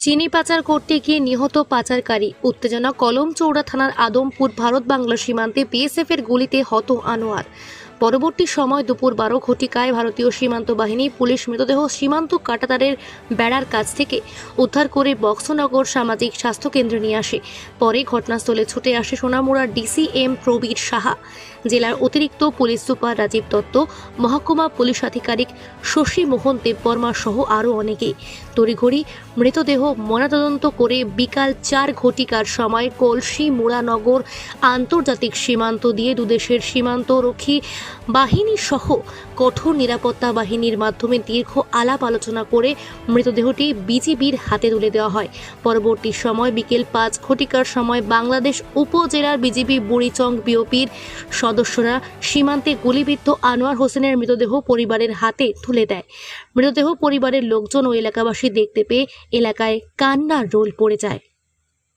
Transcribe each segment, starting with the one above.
চিনি পাচার করতে গিয়ে নিহত পাচারকারী। উত্তেজনা কলম চৌড়া থানার আদমপুর ভারত বাংলা সীমান্তে বিএসএফ এর গুলিতে হত আনোয়ার। পরবর্তী সময় দুপুর বারো ঘটিকায় ভারতীয় সীমান্ত বাহিনী পুলিশ মৃতদেহ সীমান্ত কাটাতারের বেড়ার কাছ থেকে উদ্ধার করে বক্সনগর সামাজিক স্বাস্থ্য কেন্দ্রে নিয়ে আসে। পরে ঘটনাস্থলে ছুটে আসে সোনামুড়ার ডিসিএম প্রবীর সাহা। জেলার অতিরিক্ত পুলিশ সুপার রাজীব দত্ত, মহকুমা পুলিশ আধিকারিক শশী মোহন দেববর্মা সহ আরও অনেকেই তড়িঘড়ি মৃতদেহ ময়নাতদন্ত করে বিকাল চার ঘটিকার সময় কলসি মুড়ানগর আন্তর্জাতিক সীমান্ত দিয়ে দুদেশের সীমান্তরক্ষী বাহিনী সহ কঠোর নিরাপত্তা বাহিনীর মাধ্যমে দীর্ঘ আলাপ আলোচনা করে মৃতদেহটি বিজিবির হাতে তুলে দেওয়া হয়। পরবর্তী সময় বিকেল পাঁচ ঘটিকার সময় বাংলাদেশ উপজেলার বিজিবি বুড়িচং বিওপির সদস্যরা সীমান্তে গুলিবিদ্ধ আনোয়ার হোসেনের মৃতদেহ পরিবারের হাতে তুলে দেয়। মৃতদেহ পরিবারের লোকজন ও এলাকাবাসী দেখতে পেয়ে এলাকায় কান্নার রোল পড়ে যায়।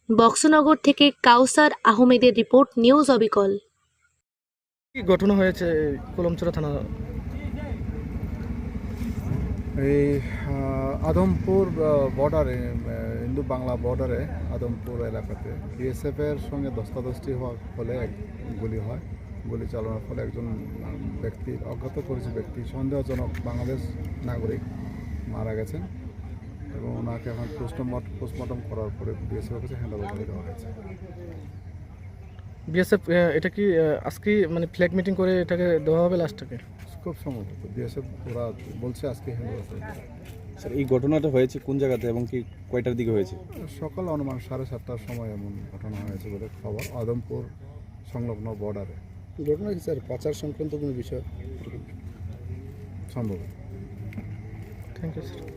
বক্সনগর থেকে কাউসার আহমেদের রিপোর্ট, নিউজ অবিকল। ঘটনা হয়েছে কলমচড়া থানা? এই আদমপুর বর্ডারে হিন্দু বাংলা বর্ডারে আদমপুর এলাকাতে। বিএসএফ এর সঙ্গে ধস্তাধস্তি হওয়ার ফলে এক গুলি হয়। গুলি চালানোর ফলে একজন ব্যক্তি, অজ্ঞাত পরিচিত ব্যক্তি, সন্দেহজনক বাংলাদেশ নাগরিক মারা গেছেন এবং ওনাকে এখন পোস্টমর্ট পোস্টমর্টম করার পরে বিএসএফ কাছে হ্যান্ড ওভার করে দেওয়া হয়েছে। বিএসএফ এটা কি আজকে মানে ফ্ল্যাগ মিটিং করে এটাকে দেওয়া হবে লাস্টটাকে খুব সম্ভবত। বিএসএফ ওরা বলছে আজকে স্যার এই ঘটনাটা হয়েছে কোন জায়গাতে এবং কি কয়টার দিকে হয়েছে? সকাল অনুমান সাড়ে সাতটার সময় এমন ঘটনা হয়েছে বলে খবর আদমপুর সংলগ্ন বর্ডারে ঘটনা কি স্যার? পাচার সংক্রান্ত কোনো বিষয়? সম্ভব থ্যাংক ইউ স্যার